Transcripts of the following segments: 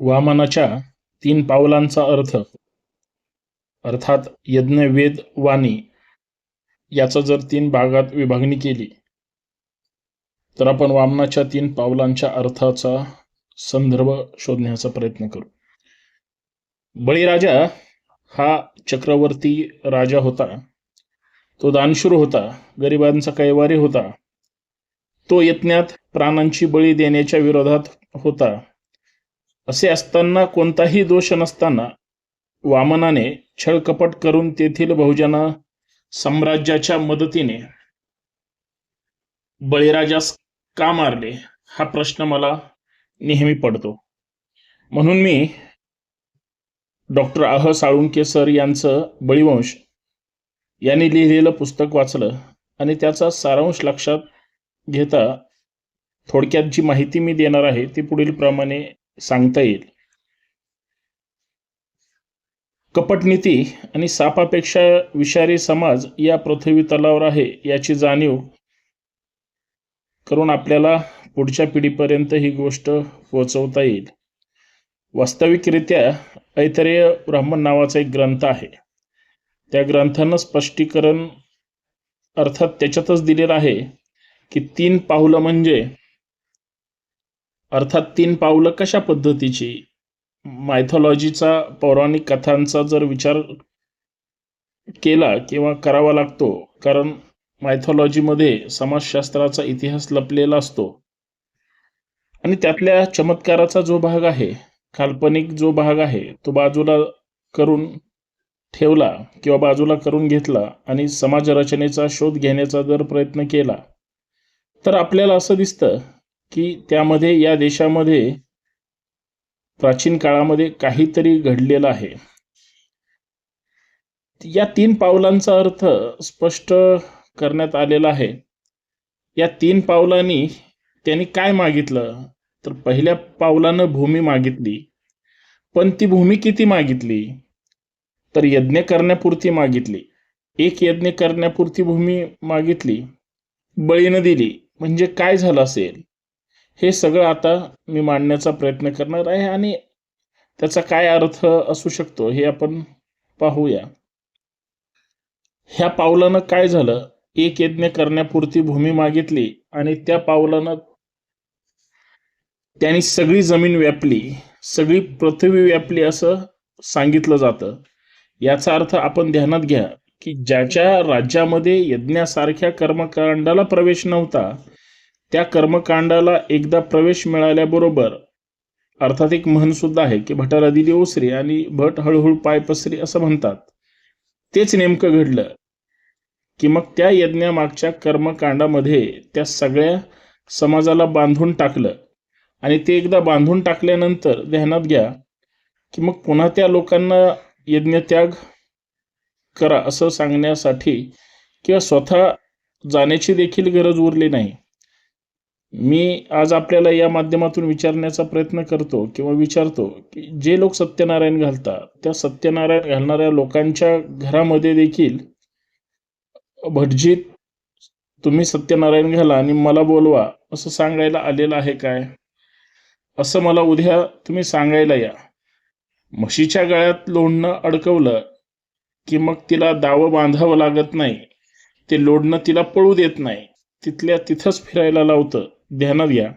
वामनाच्या तीन पावलांचा अर्थ. अर्थात यज्ञ वेद वाणी याचा जर तीन भागात विभागणी केली तर आपण वामनाच्या तीन पावलांच्या अर्थाचा संदर्भ शोधण्याचा प्रयत्न करू. बळीराजा हा चक्रवर्ती राजा होता. तो दानशूर होता गरिबांचा कैवारी होता. तो यज्ञात प्राणांची बळी देण्याच्या विरोधात होता. असे असताना कोणताही दोष नसताना वामनाने छळकपट करून तेथील बहुजन साम्राज्याच्या मदतीने बळीराजास का मारले हा प्रश्न मला नेहमी पडतो. म्हणून मी डॉक्टर आह साळुंके सर यांचं बळीवंश यांनी लिहिलेलं पुस्तक वाचलं आणि त्याचा सारांश लक्षात घेता थोडक्यात जी माहिती मी देणार आहे ती पुढील प्रमाणे सांगता येईल. कपटनीती आणि सापापेक्षा विषारी समाज या पृथ्वी तलावर आहे याची जाणीव करून आपल्याला पुढच्या पिढीपर्यंत ही गोष्ट पोहोचवता येईल. वास्तविकरित्या ऐतरेय ब्राह्मण नावाचा एक ग्रंथ आहे. त्या ग्रंथानं स्पष्टीकरण अर्थात त्याच्यातच दिलेलं आहे की तीन पाहुलं म्हणजे अर्थात तीन पावलं कशा पद्धतीची? मायथॉलॉजीचा पौराणिक कथांचा जर विचार केला किंवा करावा लागतो कारण मायथॉलॉजीमध्ये समाजशास्त्राचा इतिहास लपलेला असतो. आणि त्यातल्या चमत्काराचा जो भाग आहे काल्पनिक जो भाग आहे तो बाजूला करून ठेवला किंवा बाजूला करून घेतला आणि समाजरचनेचा शोध घेण्याचा जर प्रयत्न केला तर आपल्याला असं दिसतं की त्यामध्ये या देशामध्ये प्राचीन काळामध्ये काहीतरी घडलेलं आहे. या तीन पावलांचा अर्थ स्पष्ट करण्यात आलेला आहे. या तीन पावलांनी त्यांनी काय मागितलं? तर पहिल्या पावलानं भूमी मागितली. पण ती भूमी किती मागितली? तर यज्ञ करण्यापुरती मागितली. एक यज्ञ करण्यापुरती भूमी मागितली. बळीनं दिली. म्हणजे काय झालं असेल? हे सगळं आता मी मांडण्याचा प्रयत्न करणार आहे आणि त्याचा काय अर्थ असू शकतो हे आपण पाहूया. ह्या पावलानं काय झालं? एक यज्ञ करण्यापुरती भूमी मागितली आणि त्या पावलानं त्यांनी सगळी जमीन व्यापली सगळी पृथ्वी व्यापली असं सांगितलं जातं. याचा अर्थ आपण ध्यानात घ्या की ज्याच्या राज्यामध्ये यज्ञासारख्या कर्मकांडाला प्रवेश नव्हता त्या कर्मकांडाला एकदा प्रवेश मिळाल्याबरोबर अर्थात एक म्हण सुद्धा आहे की भटाला दिली ओसरी आणि भट हळूहळू पाय पसरी असं म्हणतात. तेच नेमकं घडलं की मग त्या यज्ञामागच्या कर्मकांडामध्ये त्या सगळ्या समाजाला बांधून टाकलं आणि ते एकदा बांधून टाकल्यानंतर ध्यानात घ्या की मग पुन्हा त्या लोकांना यज्ञत्याग करा असं सांगण्यासाठी किंवा स्वतः जाण्याची देखील गरज उरली नाही. मी आज आपल्याला या माध्यमातून विचारण्याचा प्रयत्न करतो किंवा विचारतो की जे लोक सत्यनारायण घालतात त्या सत्यनारायण घालणाऱ्या लोकांच्या घरामध्ये देखील भटजीत तुम्ही सत्यनारायण घाला आणि मला बोलवा असं सांगायला आलेलं आहे काय? असं मला उद्या तुम्ही सांगायला या. म्हशीच्या गळ्यात लोणणं अडकवलं की मग तिला दावं बांधावं लागत नाही ते लोडणं तिला पळू देत नाही तिथल्या तिथंच फिरायला लावतं. ध्यानात घ्या.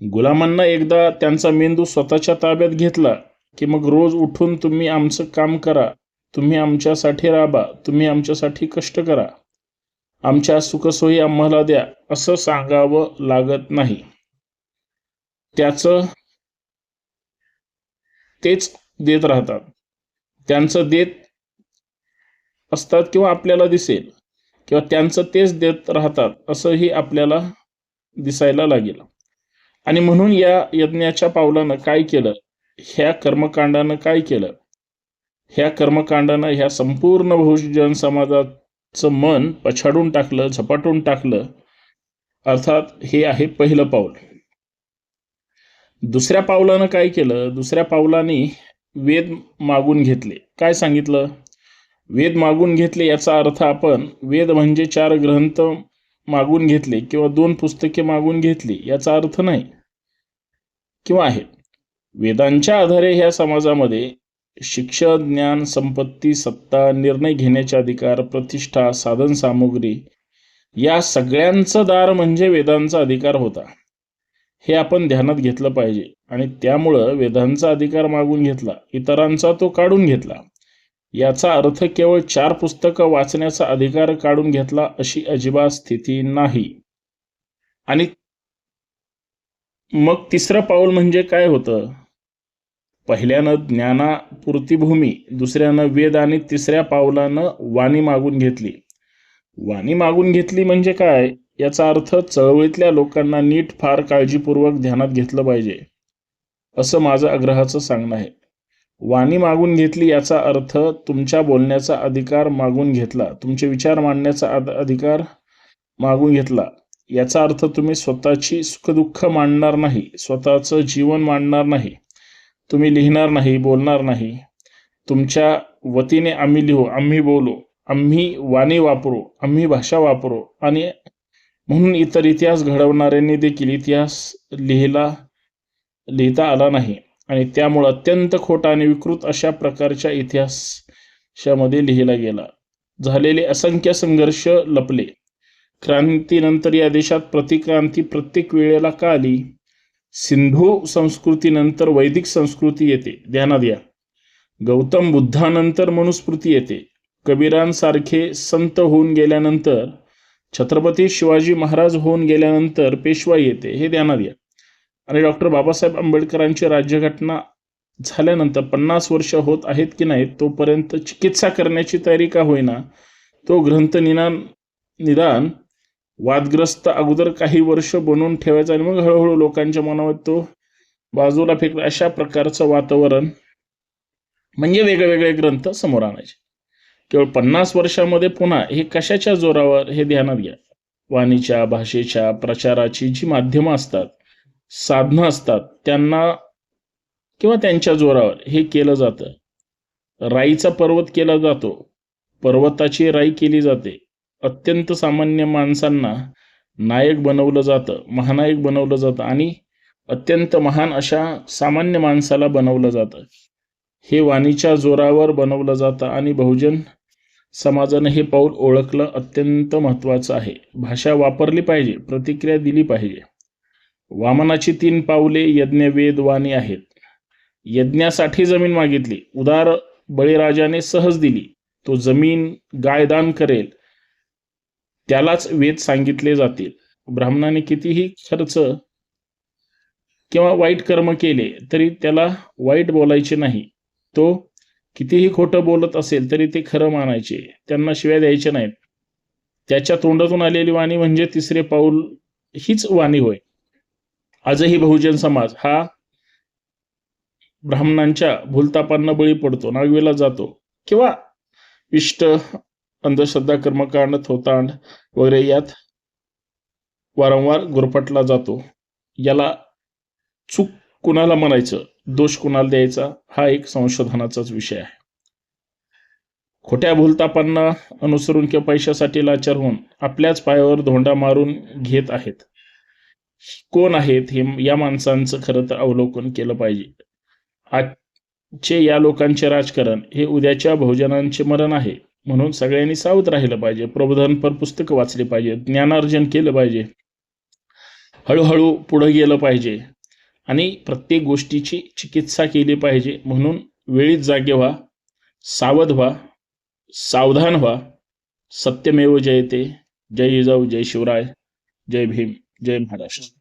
गुलामांना एकदा त्यांचा मेंदू स्वतःच्या ताब्यात घेतला की मग रोज उठून तुम्ही आमचं काम करा. तुम्ही आमच्यासाठी राबा. तुम्ही आमच्यासाठी कष्ट करा. आमच्या सुखसोयी आम्हाला द्या. असं सांगावं लागत नाही. त्याचं तेच देत राहतात. त्यांचं देत असतात किंवा आपल्याला दिसेल किंवा त्यांचं तेच देत राहतात. असंही आपल्याला दिसायला लागेल. आणि म्हणून या यज्ञाच्या पावलानं काय केलं? ह्या कर्मकांडानं काय केलं? ह्या कर्मकांडानं ह्या संपूर्ण बहुजन समाजाचं मन पछाडून टाकलं झपाटून टाकलं. अर्थात हे आहे पहिलं पाऊल. दुसऱ्या पावलानं काय केलं? दुसऱ्या पावलाने वेद मागून घेतले. काय सांगितलं? वेद मागून घेतले याचा अर्थ आपण वेद म्हणजे चार ग्रंथ मागून घेतले किंवा दोन पुस्तके मागून घेतली याचा अर्थ नाही किंवा आहे. वेदांच्या आधारे ह्या समाजामध्ये शिक्षण ज्ञान संपत्ती सत्ता निर्णय घेण्याचे अधिकार प्रतिष्ठा साधन सामुग्री या सगळ्यांचं दार म्हणजे वेदांचा अधिकार होता. हे आपण ध्यानात घेतलं पाहिजे आणि त्यामुळं वेदांचा अधिकार मागून घेतला इतरांचा तो काढून घेतला. याचा अर्थ केवळ चार पुस्तकं वाचण्याचा अधिकार काढून घेतला अशी अजिबात स्थिती नाही. आणि मग तिसरं पाऊल म्हणजे काय होतं? पहिल्यानं ज्ञानापुरती भूमी दुसऱ्यानं वेद आणि तिसऱ्या पावलानं वाणी मागून घेतली. वाणी मागून घेतली म्हणजे काय? याचा अर्थ चळवळीतल्या लोकांना नीट फार काळजीपूर्वक ध्यानात घेतलं पाहिजे. असं माझं आग्रहाचं सांगणं आहे. वाणी मागून घेतली याचा अर्थ तुमच्या बोलण्याचा अधिकार मागून घेतला. तुमचे विचार मांडण्याचा अधिकार मागून घेतला. याचा अर्थ तुम्ही स्वतःची सुखदुःख मांडणार नाही. स्वतःचं जीवन मांडणार नाही. तुम्ही लिहिणार नाही बोलणार नाही. तुमच्या वतीने आम्ही लिहू आम्ही बोलू. आम्ही वाणी वापरू आम्ही भाषा वापरू. आणि म्हणून इतर इतिहास घडवणाऱ्यांनी देखील इतिहास लिहिला लिहिता आला नाही. आणि त्यामुळं अत्यंत खोटा आणि विकृत अशा प्रकारच्या इतिहासामध्ये लिहिला गेला. झालेले असंख्य संघर्ष लपले. क्रांतीनंतर या देशात प्रतिक्रांती प्रत्येक वेळेला का आली? सिंधू संस्कृतीनंतर वैदिक संस्कृती येते ध्यानात द्या गौतम बुद्धानंतर मनुस्मृती येते. कबीरांसारखे संत होऊन गेल्यानंतर छत्रपती शिवाजी महाराज होऊन गेल्यानंतर पेशवाई येते हे ध्यानात घ्या आणि डॉक्टर बाबासाहेब आंबेडकरांची राज्यघटना झाल्यानंतर पन्नास वर्ष होत आहेत की नाहीत तोपर्यंत चिकित्सा करण्याची तयारी का होईना तो ग्रंथ निदान निदान वादग्रस्त अगोदर काही वर्ष बनवून ठेवायचा आणि मग हळूहळू लोकांच्या मनावर तो बाजूला फेकला. अशा प्रकारचं वातावरण म्हणजे वेगवेगळे ग्रंथ समोर आणायचे. केवळ पन्नास वर्षामध्ये पुन्हा हे कशाच्या जोरावर हे ध्यानात घ्या? वाणीच्या भाषेच्या प्रचाराची जी माध्यमं असतात साधनं असतात त्यांना किंवा त्यांच्या जोरावर हे केलं जातं. राईचा पर्वत केला जातो. पर्वताची राई केली जाते. अत्यंत सामान्य माणसांना नायक बनवलं जातं महानायक बनवलं जातं आणि अत्यंत महान अशा सामान्य माणसाला बनवलं जातं. हे वाणीच्या जोरावर बनवलं जातं आणि बहुजन समाजानं हे पाऊल ओळखलं अत्यंत महत्त्वाचं आहे. भाषा वापरली पाहिजे प्रतिक्रिया दिली पाहिजे. वामनाची तीन पावले यज्ञ वेद वाणी आहेत. यज्ञासाठी जमीन मागितली. उदार बळीराजाने सहज दिली. तो जमीन गायदान करेल. त्यालाच वेद सांगितले जातील. ब्राह्मणाने कितीही खर्च किंवा वाईट कर्म केले तरी त्याला वाईट बोलायचे नाही. तो कितीही खोटं बोलत असेल तरी ते खरं मानायचे. त्यांना शिव्या द्यायच्या नाहीत. त्याच्या तोंडातून आलेली वाणी म्हणजे तिसरे पाऊल हीच वाणी होय. आजही बहुजन समाज हा ब्राह्मणांच्या भूलतापांना बळी पडतो नागवेला जातो. किंवा इष्ट अंधश्रद्धा कर्मकांड थोतांड वगैरे यात वारंवार गुरफटला जातो. याला चूक कुणाला म्हणायचं? दोष कुणाला द्यायचा? हा एक संशोधनाचाच विषय आहे. खोट्या भूलतापांना अनुसरून किंवा पैशासाठी लाचार होऊन आपल्याच पायावर धोंडा मारून घेत आहेत. कोण आहेत हे या माणसांचं खरं तर अवलोकन केलं पाहिजे. आजचे या लोकांचे राजकारण हे उद्याच्या बहुजनांचे मरण आहे. म्हणून सगळ्यांनी सावध राहिलं पाहिजे. प्रबोधनपर पुस्तकं वाचली पाहिजे. ज्ञानार्जन केलं पाहिजे. हळूहळू पुढं गेलं पाहिजे. आणि प्रत्येक गोष्टीची चिकित्सा केली पाहिजे. म्हणून वेळीच जागे व्हा. सावध व्हा. सावधान व्हा. सत्यमेव जयते. जय जिजाऊ जय शिवराय. जय भीम. जय महाराष्ट्र